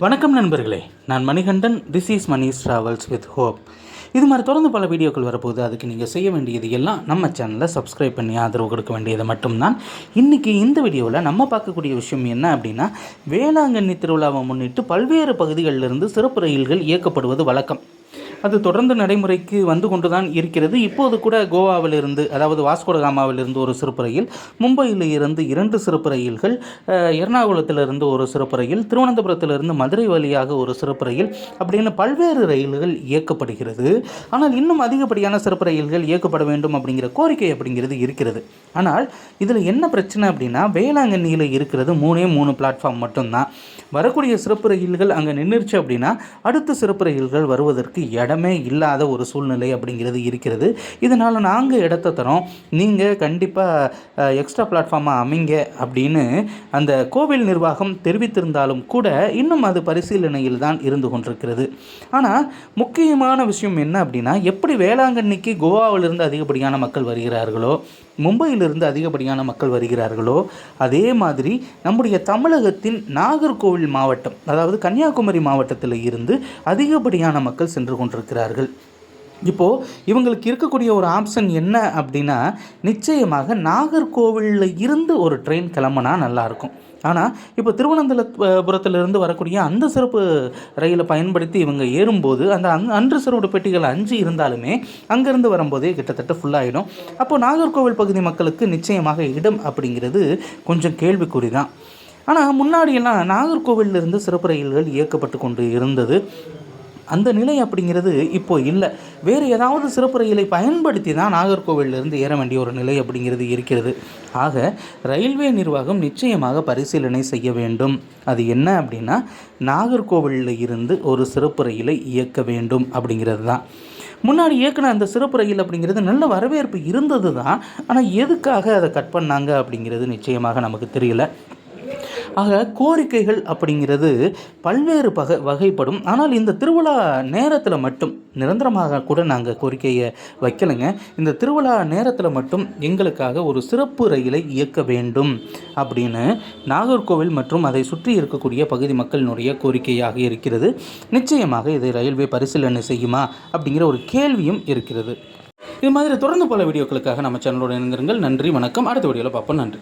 வணக்கம் நண்பர்களே. நான் Manikandan this is Mani's travels with hope இது மாதிரி தொடர்ந்து பல வீடியோக்கள் வரப்போகுது. அதுக்கு நீங்கள் செய்ய வேண்டியது எல்லாம் நம்ம சேனலை சப்ஸ்கிரைப் பண்ணி ஆதரவு கொடுக்க வேண்டியது மட்டும்தான். இன்றைக்கி இந்த வீடியோவில் நம்ம பார்க்கக்கூடிய விஷயம் என்ன அப்படின்னா வேளாங்கண்ணி திருவிழாவை முன்னிட்டு பல்வேறு பகுதிகளிலிருந்து சிறப்பு ரயில்கள் இயக்கப்படுவது வழக்கம். அது தொடர்ந்து நடைமுறைக்கு வந்து கொண்டு தான் இருக்கிறது. இப்போது கூட கோவாவிலிருந்து அதாவது வாஸ்கோடகாமாவிலிருந்து ஒரு சிறப்பு ரயில் மும்பையில் இருந்து இரண்டு சிறப்பு ரயில்கள் எர்ணாகுளத்திலிருந்து ஒரு சிறப்பு ரயில் திருவனந்தபுரத்திலிருந்து மதுரை வழியாக ஒரு சிறப்பு ரயில் அப்படின்னு பல்வேறு ரயில்கள் இயக்கப்படுகிறது. ஆனால் இன்னும் அதிகப்படியான சிறப்பு ரயில்கள் இயக்கப்பட வேண்டும் அப்படிங்கிற கோரிக்கை அப்படிங்கிறது இருக்கிறது. ஆனால் இதில் என்ன பிரச்சனை அப்படின்னா வேளாங்கண்ணியில் இருக்கிறது மூணே மூணு பிளாட்ஃபார்ம் மட்டும்தான். வரக்கூடிய சிறப்பு ரயில்கள் அங்கே நின்றுச்சு அப்படின்னா அடுத்த சிறப்பு ரயில்கள் வருவதற்கு இடம் இடமே இல்லாத ஒரு சூழ்நிலை அப்படிங்கிறது இருக்கிறது. இதனால் நாங்கள் இடத்த தரோம். நீங்கள் கண்டிப்பாக எக்ஸ்ட்ரா பிளாட்ஃபார்மாக அமைங்க அப்படின்னு அந்த கோவில் நிர்வாகம் தெரிவித்திருந்தாலும் கூட இன்னும் அது பரிசீலனையில் தான் இருந்து கொண்டிருக்கிறது. ஆனால் முக்கியமான விஷயம் என்ன அப்படின்னா எப்படி வேளாங்கண்ணிக்கு கோவாவிலிருந்து அதிகப்படியான மக்கள் வருகிறார்களோ மும்பையிலிருந்து அதிகப்படியான மக்கள் வருகிறார்களோ அதே மாதிரி நம்முடைய தமிழகத்தின் நாகர்கோவில் மாவட்டம் அதாவது கன்னியாகுமரி மாவட்டத்தில் இருந்து அதிகப்படியான மக்கள் சென்று கொண்டிருக்கிறார்கள். இப்போது இவங்களுக்கு இருக்கக்கூடிய ஒரு ஆப்ஷன் என்ன அப்படின்னா நிச்சயமாக நாகர்கோவிலில் இருந்து ஒரு ட்ரெயின் கிளம்புனா நல்லாயிருக்கும் ஆனால் இப்போ திருவனந்தபுரத்திலிருந்து வரக்கூடிய அந்த சிறப்பு ரயிலை பயன்படுத்தி இவங்க ஏறும்போது அந்த அந் அன்று சிறப்பு பெட்டிகள் அஞ்சு இருந்தாலுமே அங்கேருந்து வரும்போதே கிட்டத்தட்ட ஃபுல்லாகிடும் அப்போது நாகர்கோவில் பகுதி மக்களுக்கு நிச்சயமாக இடம் அப்படிங்கிறது கொஞ்சம் கேள்விக்குறி தான் ஆனால் முன்னாடியெல்லாம் நாகர்கோவிலிருந்து சிறப்பு ரயில்கள் இயக்கப்பட்டு கொண்டு இருந்தது. அந்த நிலை அப்படிங்கிறது இப்போ இல்லை. வேறு ஏதாவது சிறப்பு ரயிலை பயன்படுத்தி தான் நாகர்கோவிலிருந்து ஏற வேண்டிய ஒரு நிலை அப்படிங்கிறது இருக்கிறது. ஆக ரயில்வே நிர்வாகம் நிச்சயமாக பரிசீலனை செய்ய வேண்டும். அது என்ன அப்படின்னா நாகர்கோவிலில் இருந்து ஒரு சிறப்பு ரயிலை இயக்க வேண்டும் அப்படிங்கிறது தான். முன்னாடி இயக்குன அந்த சிறப்பு ரயில் அப்படிங்கிறது நல்ல வரவேற்பு இருந்தது தான். ஆனால் எதுக்காக அதை கட் பண்ணாங்க அப்படிங்கிறது நிச்சயமாக நமக்கு தெரியல. ஆக கோரிக்கைகள் அப்படிங்கிறது பல்வேறு பக வகைப்படும். ஆனால் இந்த திருவிழா நேரத்தில் மட்டும் நிரந்தரமாக கூட நாங்கள் கோரிக்கையை வைக்கலைங்க. இந்த திருவிழா நேரத்தில் மட்டும் எங்களுக்காக ஒரு சிறப்பு ரயிலை இயக்க வேண்டும் அப்படின்னு நாகர்கோவில் மற்றும் அதை சுற்றி இருக்கக்கூடிய பகுதி மக்களினுடைய கோரிக்கையாக இருக்கிறது. நிச்சயமாக இதை ரயில்வே பரிசீலனை செய்யுமா அப்படிங்கிற ஒரு கேள்வியும் இருக்கிறது. இது மாதிரி தொடர்ந்து பல வீடியோக்களுக்காக நம்ம சேனலோட இணைந்திருங்கள். நன்றி வணக்கம். அடுத்த வீடியோவில் பார்ப்போம். நன்றி.